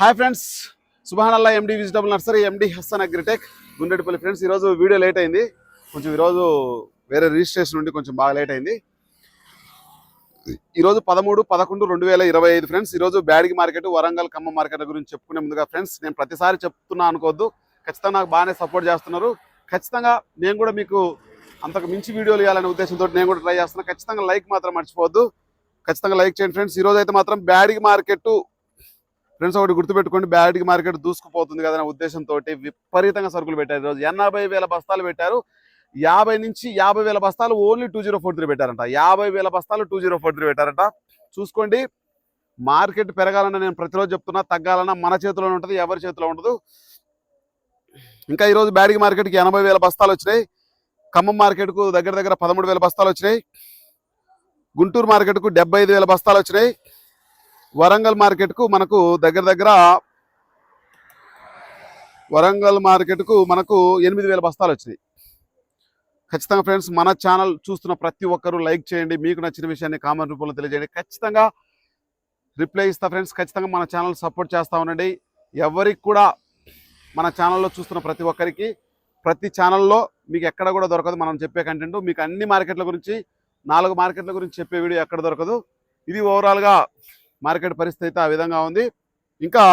Hi friends సుభానల్లా MD vegetable nursery MD Hassan agritech Gundetipalli friends. ఈరోజు video late అయింది. కొంచెం ఈరోజు వేరే రిజిస్ట్రేషన్ నుండి కొంచెం బాగా లేట్ అయింది. ఈరోజు పదమూడు పదకొండు రెండు వేల ఇరవై ఐదు ఫ్రెండ్స్. ఈరోజు బ్యాడిగి మార్కెట్ వరంగల్ ఖమ్మం మార్కెట్ గురించి చెప్పుకునే ముందుగా ఫ్రెండ్స్ నేను ప్రతిసారి చెప్తున్నా అనుకోవద్దు. ఖచ్చితంగా నాకు బాగానే సపోర్ట్ చేస్తున్నారు. ఖచ్చితంగా నేను కూడా మీకు అంతకు మించి వీడియోలు ఇవ్వాలనే ఉద్దేశంతో నేను కూడా ట్రై చేస్తున్నాను ఖచ్చితంగా లైక్ మాత్రం మర్చిపోవద్దు. ఖచ్చితంగా లైక్ చేయండి ఫ్రెండ్స్. ఈరోజు అయితే మాత్రం బ్యాడిగి మార్కెట్ ఫ్రెండ్స్ ఒకటి గుర్తుపెట్టుకోండి బ్యాడిగి మార్కెట్ దూసుకుపోతుంది కదా అనే ఉద్దేశంతో విపరీతంగా సరుకులు పెట్టారు. ఈరోజు ఎనభై వేల బస్తాలు పెట్టారు. యాభై నుంచి యాభై వేల బస్తాలు only two zero four three పెట్టారంట. యాభై వేల బస్తాలు టూ జీరో ఫోర్ త్రీ పెట్టారంట. చూసుకోండి మార్కెట్ పెరగాలన్నా నేను ప్రతిరోజు చెప్తున్నా తగ్గాలన్నా మన చేతిలో ఉంటుంది ఎవరి చేతిలో ఉండదు. ఇంకా ఈరోజు బ్యాడిగి మార్కెట్కి ఎనభై వేల బస్తాలు వచ్చినాయి. ఖమ్మం మార్కెట్కు దగ్గర దగ్గర పదమూడు వేల బస్తాలు వచ్చినాయి. గుంటూరు మార్కెట్కు డెబ్బై ఐదు వేల బస్తాలు వచ్చినాయి. వరంగల్ మార్కెట్కు మనకు దగ్గర దగ్గర వరంగల్ మార్కెట్కు మనకు ఎనిమిది వేల బస్తాలు వచ్చినాయి. ఖచ్చితంగా ఫ్రెండ్స్ మన ఛానల్ చూస్తున్న ప్రతి ఒక్కరూ లైక్ చేయండి మీకు నచ్చిన విషయాన్ని కామెంట్ రూపంలో తెలియజేయండి. ఖచ్చితంగా రిప్లై ఇస్తా ఫ్రెండ్స్ ఖచ్చితంగా మన ఛానల్ సపోర్ట్ చేస్తూ ఉండండి. ఎవరికి కూడా మన ఛానల్లో చూస్తున్న ప్రతి ఒక్కరికి ప్రతి ఛానల్లో మీకు ఎక్కడ కూడా దొరకదు మనం చెప్పే కంటెంట్. మీకు అన్ని మార్కెట్ల గురించి నాలుగు మార్కెట్ల గురించి చెప్పే వీడియో ఎక్కడ దొరకదు. ఇది ఓవరాల్గా మార్కెట్ పరిస్థితి అయితే ఆ విధంగా ఉంది. ఇంకా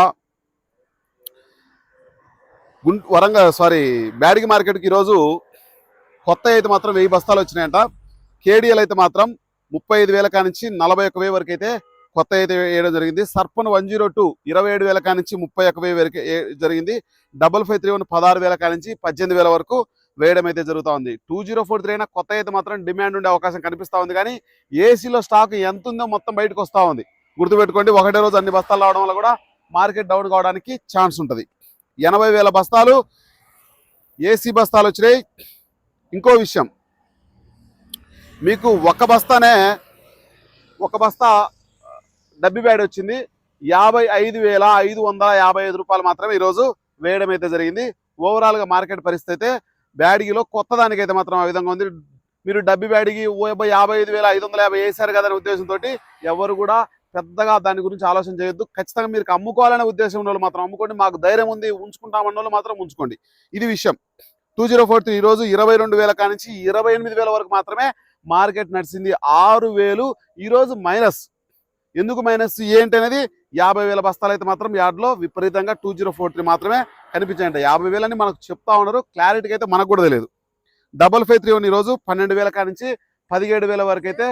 గుం వరంగల్ సారీ బ్యాడిగి మార్కెట్కి ఈరోజు కొత్త అయితే మాత్రం వెయ్యి బస్తాలు వచ్చినాయంట. కేడిఎల్ అయితే మాత్రం ముప్పై ఐదు వేల కానించి నలభై ఒక వరకు అయితే కొత్త అయితే వేయడం జరిగింది. సర్పన్ వన్ జీరో టూ ఇరవై ఏడు వేల కానించి ముప్పై ఒక వెయ్యి వరకు జరిగింది. డబల్ ఫైవ్ త్రీ వన్ పదహారు వేల కానించి పద్దెనిమిది వేల వరకు వేయడం అయితే జరుగుతూ ఉంది. టూ జీరో ఫోర్ త్రీ అయినా కొత్త అయితే మాత్రం డిమాండ్ ఉండే అవకాశం కనిపిస్తూ ఉంది. కానీ ఏసీలో స్టాక్ ఎంత ఉందో మొత్తం బయటకు వస్తూ ఉంది. గుర్తుపెట్టుకోండి ఒకటే రోజు అన్ని బస్తాలు రావడం వల్ల కూడా మార్కెట్ డౌన్ కావడానికి ఛాన్స్ ఉంటుంది. ఎనభై వేల బస్తాలు ఏసీ బస్తాలు వచ్చినాయి. ఇంకో విషయం మీకు ఒక బస్తానే ఒక బస్తా డబ్బి బ్యాడ్ వచ్చింది. యాభై ఐదు వేల ఐదు వందల యాభై ఐదు రూపాయలు మాత్రమే ఈరోజు వేయడం అయితే జరిగింది. ఓవరాల్గా మార్కెట్ పరిస్థితి అయితే బ్యాడిగిలో కొత్త దానికైతే మాత్రం ఆ విధంగా ఉంది. మీరు డబ్బి బ్యాడిగి ఓ యాభై యాభై ఐదు వేల ఐదు వందల యాభై వేసారు కదా అనే ఉద్దేశంతో ఎవరు కూడా పెద్దగా దాని గురించి ఆలోచన చేయొద్దు. ఖచ్చితంగా మీరు అమ్ముకోవాలనే ఉద్దేశం ఉన్న మాత్రం అమ్ముకోండి. మాకు ధైర్యం ఉంది ఉంచుకుంటామన్న వాళ్ళు మాత్రం ఉంచుకోండి. ఇది విషయం. టూ జీరో ఫోర్ త్రీ ఈరోజు ఇరవై రెండు వేల కానించి ఇరవై ఎనిమిది వేల వరకు మాత్రమే మార్కెట్ నడిచింది. ఆరు వేలు ఈరోజు మైనస్. ఎందుకు మైనస్? ఏంటి అనేది యాభై వేల బస్తాలు అయితే మాత్రం యార్డ్లో విపరీతంగా టూ జీరో ఫోర్ త్రీ మాత్రమే కనిపించాయంట. యాభై వేలని మనకు చెప్తా ఉన్నారు. క్లారిటీకి అయితే మనకు కూడా తెలియదు. డబల్ ఫైవ్ త్రీ వన్ ఈరోజు పన్నెండు వేల కానించి పదిహేడు వేల వరకు అయితే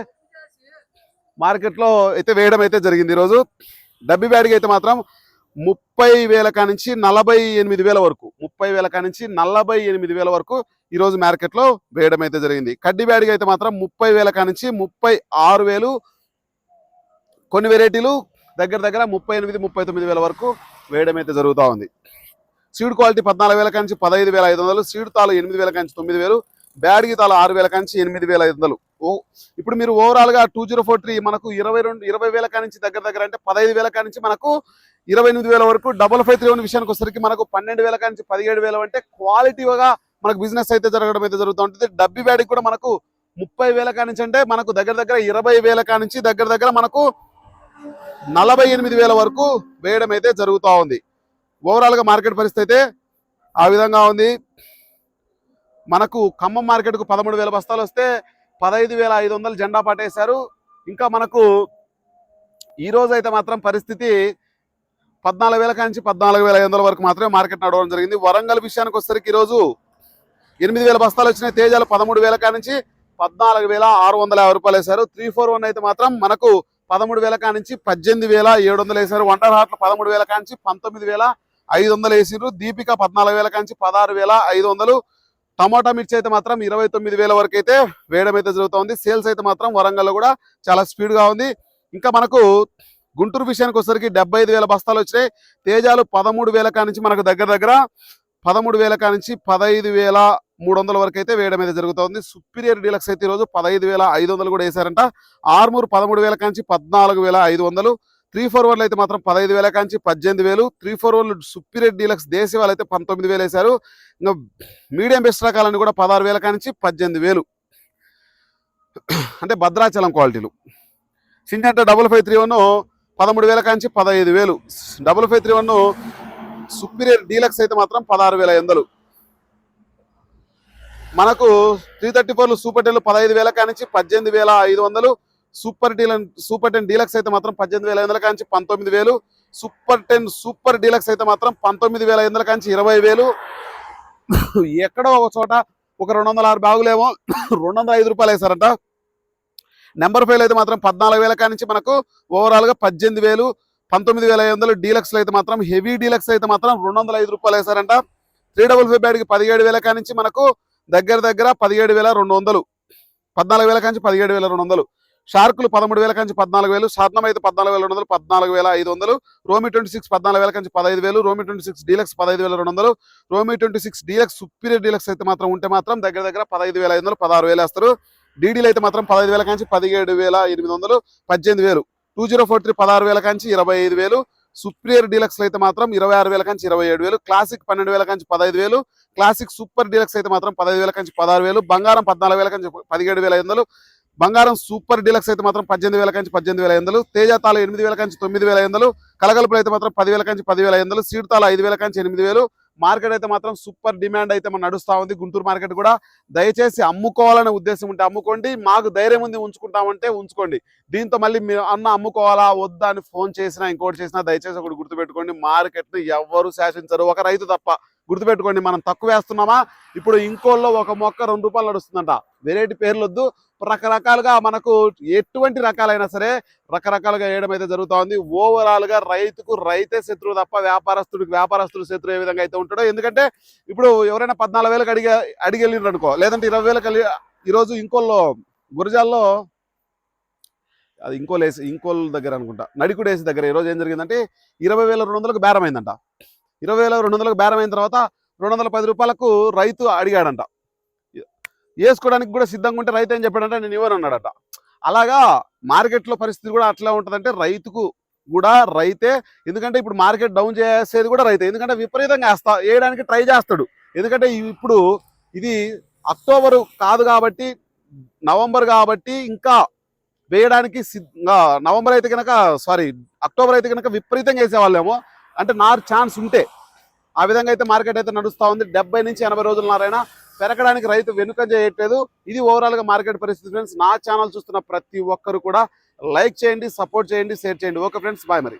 మార్కెట్లో అయితే వేయడం అయితే జరిగింది. ఈరోజు డబ్బి బ్యాడ్కి అయితే మాత్రం ముప్పై వేల కానించి నలభై ఎనిమిది వేల వరకు ముప్పై వేల కానించి నలభై ఎనిమిది వేల వరకు ఈరోజు మార్కెట్లో వేయడం అయితే జరిగింది. కడ్డీ బ్యాడ్కి అయితే మాత్రం ముప్పై వేల కానించి ముప్పై ఆరు వేలు కొన్ని వెరైటీలు దగ్గర దగ్గర ముప్పై ఎనిమిది ముప్పై తొమ్మిది వేల వరకు వేయడం అయితే జరుగుతూ ఉంది. సీడ్ క్వాలిటీ పద్నాలుగు వేల కానించి పదహైదు వేల ఐదు వందలు సీడ్ తాలు ఎనిమిది వేల కానించి తొమ్మిది వేలు బ్యాడ్కి తల ఆరు వేల కాంచి ఎనిమిది వేల ఐదు వందలు. ఓ ఇప్పుడు మీరు ఓవరాల్గా టూ జీరో ఫోర్ త్రీ మనకు ఇరవై రెండు ఇరవై వేల కానించి దగ్గర దగ్గర అంటే పదహైదు వేల కానించి మనకు ఇరవై ఎనిమిది వేల వరకు డబల్ ఫైవ్ త్రీ వన్ విషయానికి వచ్చేసరికి మనకు పన్నెండు వేల కానించి పదిహేడు వేల అంటే క్వాలిటీగా మనకు బిజినెస్ అయితే జరగడం అయితే జరుగుతూ ఉంటుంది. డబ్బి బ్యాడ్కి కూడా మనకు ముప్పై వేల కానించి అంటే మనకు దగ్గర దగ్గర ఇరవై వేల కానించి దగ్గర దగ్గర మనకు నలభై ఎనిమిది వేల వరకు వేయడం అయితే జరుగుతూ ఉంది. ఓవరాల్గా మార్కెట్ పరిస్థితి అయితే ఆ విధంగా ఉంది. మనకు ఖమ్మం మార్కెట్కు పదమూడు వేల బస్తాలు వస్తే పదహైదు వేల ఐదు వందలు జెండా పాటేశారు. ఇంకా మనకు ఈ రోజు అయితే మాత్రం పరిస్థితి పద్నాలుగు వేల కాంచి పద్నాలుగు వేల ఐదు వందల వరకు మాత్రమే మార్కెట్ నడవడం జరిగింది. వరంగల్ విషయానికి వచ్చేసరికి ఈరోజు ఎనిమిది వేల బస్తాలు వచ్చినాయి. తేజాలు పదమూడు వేల కానించి పద్నాలుగు వేల ఆరు వందల యాభై రూపాయలు వేశారు. త్రీ ఫోర్ వన్ అయితే మాత్రం మనకు పదమూడు వేల కానించి పద్దెనిమిది వేల ఏడు వందలు వేశారు. వండర్ హాట్లు పదమూడు వేల కాంచి పంతొమ్మిది వేల ఐదు వందలు వేసిండ్రు. దీపిక పద్నాలుగు వేల కానించి పదహారు వేల ఐదు వందలు. టమాటా మిర్చి అయితే మాత్రం ఇరవై తొమ్మిది వేల వరకు అయితే వేయడం అయితే జరుగుతుంది. సేల్స్ అయితే మాత్రం వరంగల్లో కూడా చాలా స్పీడ్గా ఉంది. ఇంకా మనకు గుంటూరు విషయానికి వచ్చేసరికి డెబ్బై ఐదు వేల బస్తాలు వచ్చినాయి. తేజాలు పదమూడు వేల కానించి మనకు దగ్గర దగ్గర పదమూడు వేల కానించి పదహైదు వేల మూడు వందల వరకు అయితే వేయడం అయితే జరుగుతుంది. సుపీరియర్ డీలక్స్ అయితే ఈరోజు పదహైదు వేల ఐదు వందలు కూడా వేశారంట. ఆర్మూర్ పదమూడు వేల నుంచి పద్నాలుగు వేల ఐదు వందలు. త్రీ ఫోర్ వన్లు అయితే మాత్రం పదహైదు వేల కాంచి పద్దెనిమిది వేలు. త్రీ ఫోర్ వన్లు సుపీరియర్ డీలక్స్ దేశీ వాళ్ళు అయితే పంతొమ్మిది వేలు వేశారు. ఇంకా మీడియం బెస్ట్ రకాలని కూడా పదహారు వేల కానించి పద్దెనిమిది వేలు. అంటే భద్రాచలం క్వాలిటీలు. Syngenta double five three one పదమూడు వేల కాంచి పదహైదు వేలు. Double five three one superior deluxe అయితే మాత్రం పదహారు వేల ఎందలు మనకు త్రీ థర్టీ ఫోర్లు సూపర్ టెన్లు పదహైదు వేల కానించి పద్దెనిమిది వేల ఐదు వందలు. Super deluxe super ten deluxe అయితే మాత్రం పద్దెనిమిది వేల ఐదు వందల కాంచి పంతొమ్మిది వేలు. సూపర్ టెన్ సూపర్ డీలక్స్ అయితే మాత్రం పంతొమ్మిది వేల ఐదు వందల కాంచి ఇరవై వేలు. ఎక్కడో ఒక చోట ఒక రెండు వందల ఆరు బాగులేమో రెండు వందల ఐదు రూపాయలు వేసారంట నెంబర్ ఫైవ్ అయితే మాత్రం పద్నాలుగు వేల కానించి మనకు ఓవరాల్గా పద్దెనిమిది వేలు. పంతొమ్మిది వేల ఐదు వందలు డీలక్స్ అయితే మాత్రం హెవీ డీలక్స్ అయితే మాత్రం రెండు వందల ఐదు రూపాయలు వేశారంట. త్రీ డబుల్ ఫైవ్ బ్యాడ్కి పదిహేడు వేల కానించి మనకు దగ్గర దగ్గర పదిహేడు వేల రెండు వందలు. పద్నాలుగు వేల కానించి పదిహేడు వేల రెండు వందలు. షార్కులు పదమూడు వేల కంచి పద్నాలుగు వేలు సాధనం అయితే పద్నాలుగు వేల రెండు వందలు పద్నాలుగు వేల ఐదు వందలు రోమి ట్వంటీ సిక్స్ పద్నాలుగు వేల కంచి పదహైదు వేలు రోమి ట్వంటీ సిక్స్ డీలక్స్ పదహైదు వేల రెండు వందలు రోమి twenty six deluxe superior deluxe అయితే మాత్రం ఉంటే మాత్రం దగ్గర దగ్గర పదహైదు వేల ఐదు వందలు పదహారు వేలు వేస్తారు. డీడీలు అయితే మాత్రం పదహైదు వేల కాంచి పదిహేడు వేల ఎనిమిది వందలు పద్దెనిమిది వేలు. టూ జీరో ఫోర్ త్రీ పదహారు వేల కాంచి ఇరవై ఐదు వేలు. సుప్రియర్ డీలక్స్ అయితే మాత్రం ఇరవై ఆరు వేల కంచి ఇరవై ఏడు వేలు. క్లాసిక్ పన్నెండు వేల కంచి పదహైదు వేలు. క్లాసిక్ సూపర్ డీలక్స్ అయితే మాత్రం పదహైదు వేల కంచి పదహారు వేలు. బంగారం పద్నాలుగు వేల కంచి పదిహేడు వేల ఐదు వందలు. బంగారం సూపర్ డీలక్స్ అయితే మాత్రం పద్దెనిమిది వేల కంచి పద్దెనిమిది వేల ఐదు తేజతాలు తేజ తాళ ఎనిమిది వేల కంచి తొమ్మిది వేల ఐదు కలగలుపులు అయితే మాత్రం పదివేల కంచి పదివేల ఐదు సీడ్తాలు ఐదు వేల కంచి ఎనిమిది వేలు. మార్కెట్ అయితే మాత్రం సూపర్ డిమాండ్ అయితే మన నడుస్తూ ఉంది. గుంటూరు మార్కెట్ కూడా దయచేసి అమ్ముకోవాలనే ఉద్దేశం ఉంటే అమ్ముకోండి. మాకు ధైర్యం ఉంది ఉంచుకుంటామంటే ఉంచుకోండి. దీంతో మళ్ళీ మీరు అన్న అమ్ముకోవాలా వద్దా అని ఫోన్ చేసినా ఇంకోటి చేసినా దయచేసి ఒకటి గుర్తుపెట్టుకోండి. మార్కెట్ని ఎవ్వరు శాసించరు. ఒక రైతు తప్ప గుర్తుపెట్టుకోండి మనం తక్కువ వేస్తున్నామా? ఇప్పుడు ఇంకోల్లో ఒక మొక్క రెండు రూపాయలు నడుస్తుందంట. వెరైటీ పేర్లు వద్దు రకరకాలుగా మనకు ఎటువంటి రకాలైనా సరే రకరకాలుగా వేయడం అయితే జరుగుతూ ఉంది. ఓవరాల్గా రైతుకు రైతే శత్రువు తప్ప వ్యాపారస్తుడికి వ్యాపారస్తుడు శత్రువు ఏ విధంగా అయితే ఉంటాడో ఎందుకంటే ఇప్పుడు ఎవరైనా పద్నాలుగు వేలకు అడిగి అడిగెళ్ళిండ్రు అనుకో లేదంటే ఇరవై వేలకు వెళ్ళి ఈరోజు ఇంకోల్లో గురజాల్లో అది ఇంకోలు వేసి దగ్గర అనుకుంటా నడికుడు వేసి దగ్గర ఈరోజు ఏం జరిగిందంటే ఇరవై వేల రెండు వందలకు బేరమైందంట. ఇరవై వేల రెండు వందలకు బేరం అయిన తర్వాత రెండు వందల పది రూపాయలకు రైతు అడిగాడంట. వేసుకోవడానికి కూడా సిద్ధంగా ఉంటే రైతు ఏం చెప్పాడంటే నేను ఇవ్వను అన్నాడట. అలాగా మార్కెట్లో పరిస్థితి కూడా అట్లా ఉంటుందంటే రైతుకు కూడా రైతే ఎందుకంటే ఇప్పుడు మార్కెట్ డౌన్ చేసేది కూడా రైతే. ఎందుకంటే విపరీతంగా వేస్తా వేయడానికి ట్రై చేస్తాడు. ఎందుకంటే ఇప్పుడు ఇది అక్టోబరు కాదు కాబట్టి నవంబర్ కాబట్టి ఇంకా వేయడానికి సిద్ధంగా నవంబర్ అయితే కనుక సారీ అక్టోబర్ అయితే కనుక విపరీతంగా వేసేవాళ్ళేమో. అంటే నారు ఛాన్స్ ఉంటే ఆ విధంగా అయితే మార్కెట్ అయితే నడుస్తూ ఉంది. డెబ్బై నుంచి ఎనభై రోజుల నారైనా పెరగడానికి రైతు వెనుక చేయట్లేదు ఇది ఓవరాల్గా మార్కెట్ పరిస్థితి ఫ్రెండ్స్ నా ఛానల్ చూస్తున్న ప్రతి ఒక్కరు కూడా లైక్ చేయండి సపోర్ట్ చేయండి షేర్ చేయండి. ఓకే ఫ్రెండ్స్ బాయ్ మరి.